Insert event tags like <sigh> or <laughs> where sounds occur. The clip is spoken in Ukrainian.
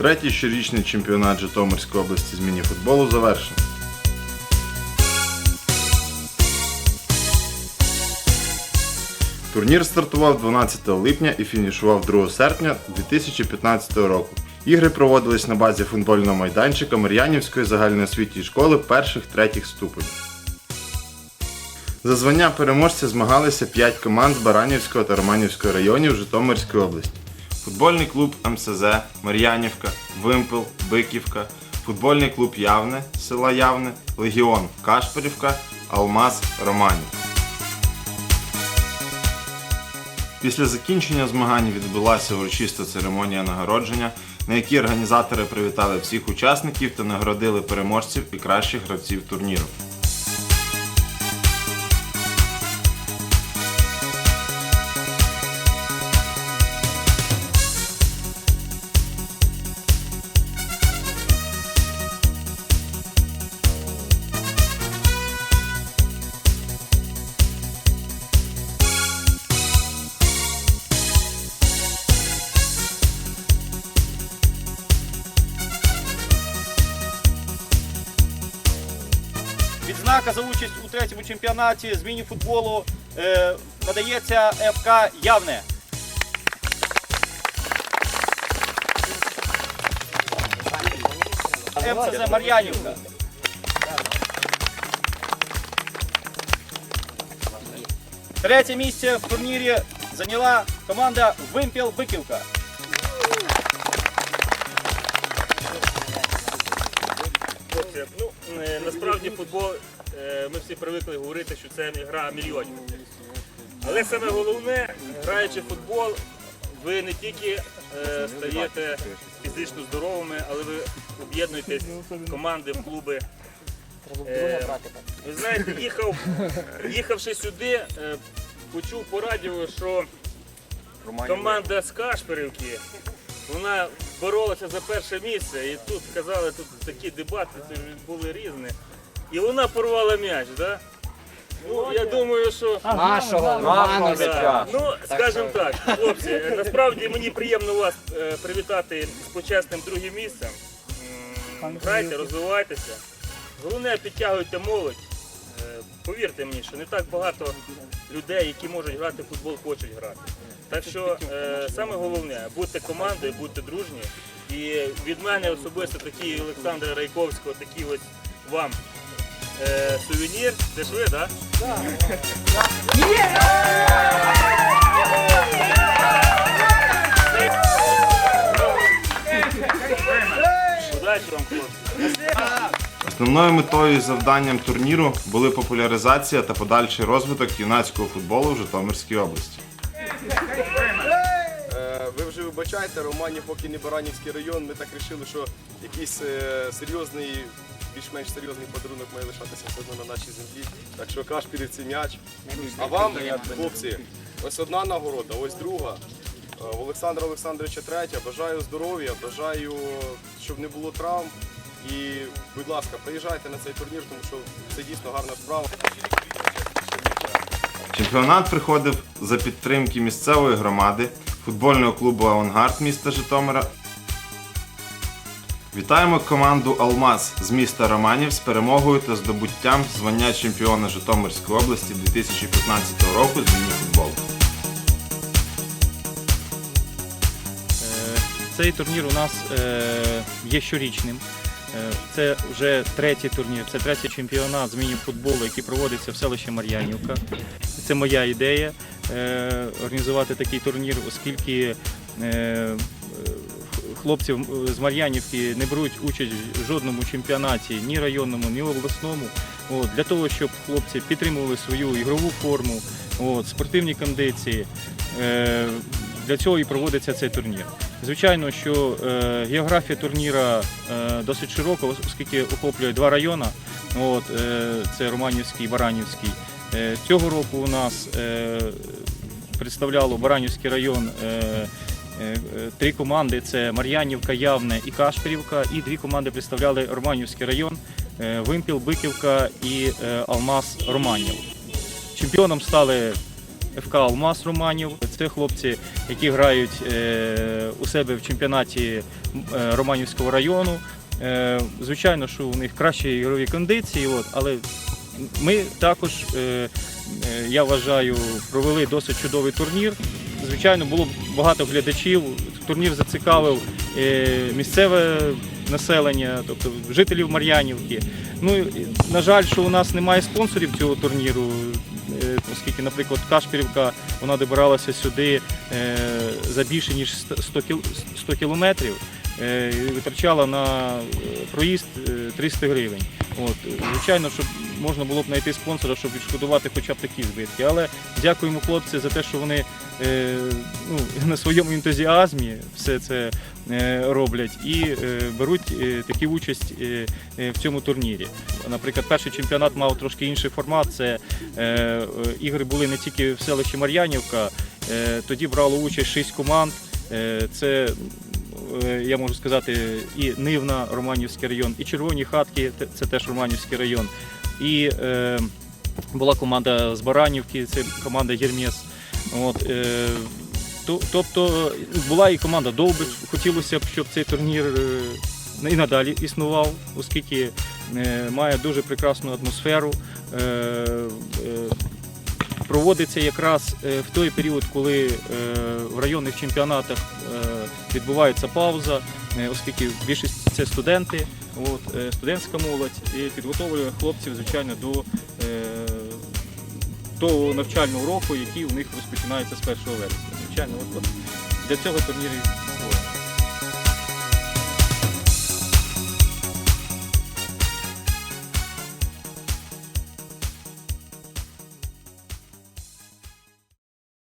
Третій щорічний чемпіонат Житомирської області з міні-футболу завершено. Турнір стартував 12 липня і фінішував 2 серпня 2015 року. Ігри проводились на базі футбольного майданчика Мар'янівської загальноосвітньої школи перших-третіх ступенів. За звання переможця змагалися 5 команд з Баранівського та Романівського районів Житомирської області. Футбольний клуб МСЗ, Мар'янівка, Вимпел, Биківка, футбольний клуб Явне, села Явне, Легіон Кашпорівка, Алмаз Романів. Після закінчення змагань відбулася урочиста церемонія нагородження, на якій організатори привітали всіх учасників та нагородили переможців і кращих гравців турніру. Відзнака за участь у третьому чемпіонаті з міні-футболу е, надається ФК Явне. МЦЗ Мар'янівка. Третє місце в турнірі зайняла команда Вимпіл Биківка. Насправді футбол е, ми всі привикли говорити, що це гра мільйонів. Але саме головне, граючи в футбол, ви не тільки е, стаєте фізично здоровими, але ви об'єднуєтесь в команди, в клуби. Е, ви знаєте, їхав, їхавши сюди, е, почув по радіо, що команда з Кашпирівки, вона боролася за перше місце, і тут казали, тут такі дебати були різні. І вона порвала м'яч, так? Ну, я думаю, що Нашого Да. Ну, скажімо так, хлопці, насправді мені приємно вас е, привітати з почесним другим місцем. М, Грайте, розвивайтеся. Головне, підтягуйте молодь. Е, Повірте мені, що не так багато людей, які можуть грати в футбол, хочуть грати. Так що е, саме головне будьте командою, будьте дружні. І від мене особисто такий Олександра Райковського, такий ось вам е, сувенір. Ви, так? Удачі вам, хлопці. Основною метою і завданням турніру були популяризація та подальший розвиток юнацького футболу в Житомирській області. Е, Ви вже вибачайте, Романів, поки не Баранівський район, ми так вирішили, що якийсь е, серйозний, більш-менш серйозний подарунок має лишатися одно на нашій землі. Так що Кашпірівці м'яч. А вам, хлопці, ось одна нагорода, ось друга. Е, Олександра Олександровича третя. Бажаю здоров'я, бажаю, щоб не було травм. І, будь ласка, приїжджайте на цей турнір, тому що це дійсно гарна справа. Чемпіонат приходив за підтримки місцевої громади, футбольного клубу Авангард міста Житомира. Вітаємо команду Алмаз з міста Романів з перемогою та здобуттям звання чемпіона Житомирської області 2015 року з міні-футболу. Е, Цей турнір у нас е, є щорічним. Е, Це вже третій турнір, це третій чемпіонат з міні-футболу, який проводиться в селищі Мар'янівка. Це моя ідея е, організувати такий турнір, оскільки е, хлопці з Мар'янівки не беруть участь в жодному чемпіонаті, ні районному, ні обласному. От, для того, щоб хлопці підтримували свою ігрову форму, от, спортивні кондиції. Для цього і проводиться цей турнір. Звичайно, що е, географія турніра е, досить широка, оскільки охоплює два райони. От, е, це Романівський і Баранівський. Цього року у нас представляло Баранівський район три команди: це Мар'янівка, Явне і Кашпірівка. І дві команди представляли Романівський район, Вимпіл, Биківка і Алмаз Романів. Чемпіоном стали ФК Алмаз Романів. Це хлопці, які грають е, у себе в чемпіонаті е, Романівського району. Е, Звичайно, що у них кращі ігрові кондиції, але ми також, я вважаю, провели досить чудовий турнір. Звичайно, було багато глядачів. Турнір зацікавив місцеве населення, тобто жителів Мар'янівки. Ну, на жаль, що у нас немає спонсорів цього турніру, оскільки, наприклад, Кашпірівка вона добиралася сюди е, за більше ніж 100 кілометрів. е, Витрачала на е, проїзд е, 300 гривень. От, звичайно, щоб можна було б знайти спонсора, щоб відшкодувати хоча б такі збитки. Але дякуємо хлопці за те, що вони е, ну, <laughs> на своєму ентузіазмі все це е, роблять і е, беруть е, таку участь е, е, в цьому турнірі. Наприклад, перший чемпіонат мав трошки інший формат. Це е, е, ігри були не тільки в селищі Мар'янівка, е, тоді брало участь шість команд. Е, це я можу сказати, і Нивна, Романівський район, і Червоні хатки, це теж Романівський район. І е, була команда з Баранівки, це команда Єрмєс. От, е, то, тобто була і команда Довбич. Хотілося б, щоб цей турнір е, і надалі існував, оскільки е, має дуже прекрасну атмосферу. Проводиться якраз е, в той період, коли е, в районних чемпіонатах е, відбувається пауза, оскільки більшість це студенти, от, студентська молодь, і підготовлює хлопців, звичайно, до того навчального року, який у них розпочинається з 1 вересня. Звичайно, от, от для цього турнір і створений.